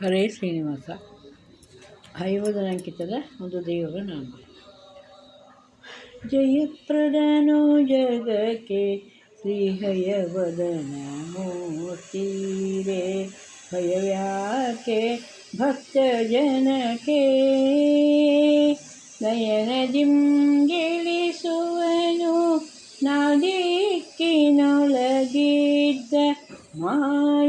ಹರೇ ಶ್ರೀನಿವಾಸ ಹೈವದನಂಕಿತದ ಒಂದು ದೇವರ ನಾಮ ಜಯಪ್ರದನೋ ಜಗಕ್ಕೆ ಶ್ರೀಹಯವದನ ಮೂರ್ತಿರೇ ಭಯವ್ಯಾಕೆ ಭಕ್ತ ಜನಕ್ಕೆ ನಯನ ಜಿಂಗಿಳಿಸುವನು ನಾದಿಕ್ಕಿನೊಳಗಿದ್ದ ಮಾಯವಾದಿಗಳನ್ನು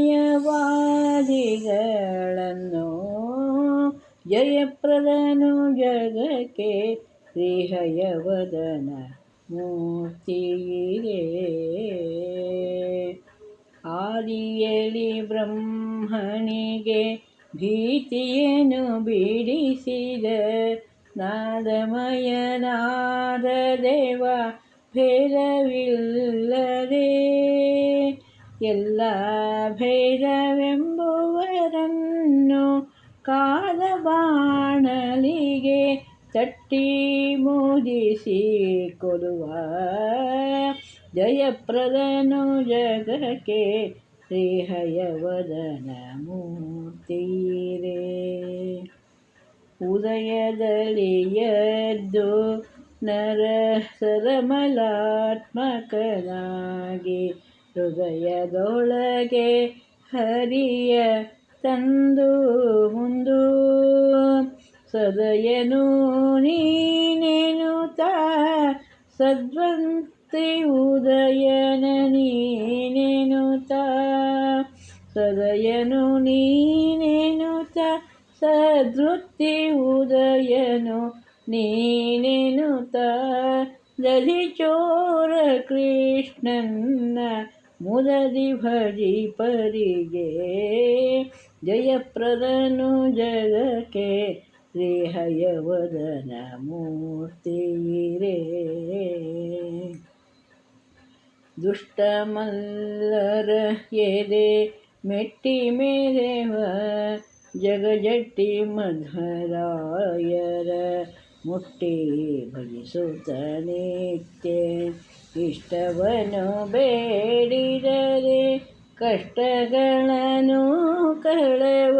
ಜಯಪ್ರದನು ಜಗಕ್ಕೆ ಶ್ರೀಹಯವದನ ಮೂರ್ತಿಯೇ ಆದಿಯಲಿ ಬ್ರಹ್ಮನಿಗೆ ಭೀತಿಯನ್ನು ಬಿಡಿಸಿದ ನಾದಮಯನಾದ ದೇವ ಭೇದವಿಲ್ಲದೆ ಎಲ್ಲ ಭೇದವೆಂಬುವರನ್ನು ಕಾದ ಬಾಣಲಿಗೆ ತಟ್ಟಿ ಮೋದಿಸಿ ಕೊಡುವ. ಜಯಪ್ರದನು ಜಗಕ್ಕೆ ಶ್ರೀಹಯವದನ ಮೂರ್ತಿರೇ. ಉದಯದಲ್ಲಿ ಎದ್ದು ನರ ಸರಮಲಾತ್ಮಕನಾಗಿ ಹೃದಯದೊಳಗೆ ಹರಿಯ ತಂದು ಮುಂದು ಸದಯನು ನೀನೆನುತ, ಸದ್ವಂತಿ ಉದಯನ ನೀನೆನುತ. ಸದಯನು ನೀನೆನುತ ಸದೃತಿ ಉದಯನು ನೀನೆನುತ. ದಲಿಚೋರ ಕೃಷ್ಣನ್ನ ಮುದದಿ ಭಜಿ ಪರಿಗೆ ಜಯಪ್ರದನು ಜಗಕ್ಕೆ ಶ್ರೀಹಯವದನ ಮೂರ್ತಿರೇ ದುಷ್ಟಮಲ್ಲರ ಎದೆ ಮೆಟ್ಟಿ ಮೇರೆವ ಜಗಜಟ್ಟಿ ಮಧ್ವರಾಯರ ಮುಟ್ಟಿ ಭಜಿಸುತ್ತ ಇಷ್ಟವನು ಬೇಡಿದರೆ ಕಷ್ಟಗಳನ್ನು ಕಳೆವ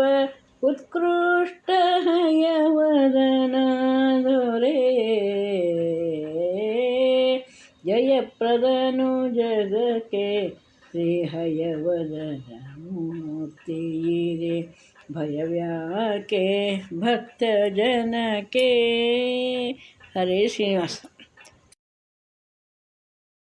ಉತ್ಕೃಷ್ಟ ಹಯವದನ ದೊರೆ ಜಯಪ್ರದನು ಜಗಕ್ಕೆ ಶ್ರೀ ಹಯವದನ ಮೂರ್ತಿಯಿರೆ ಭಯವ್ಯಾಕೆ ಭಕ್ತ ಜನಕ್ಕೆ ಹರೇ ಶ್ರೀನಿವಾಸ.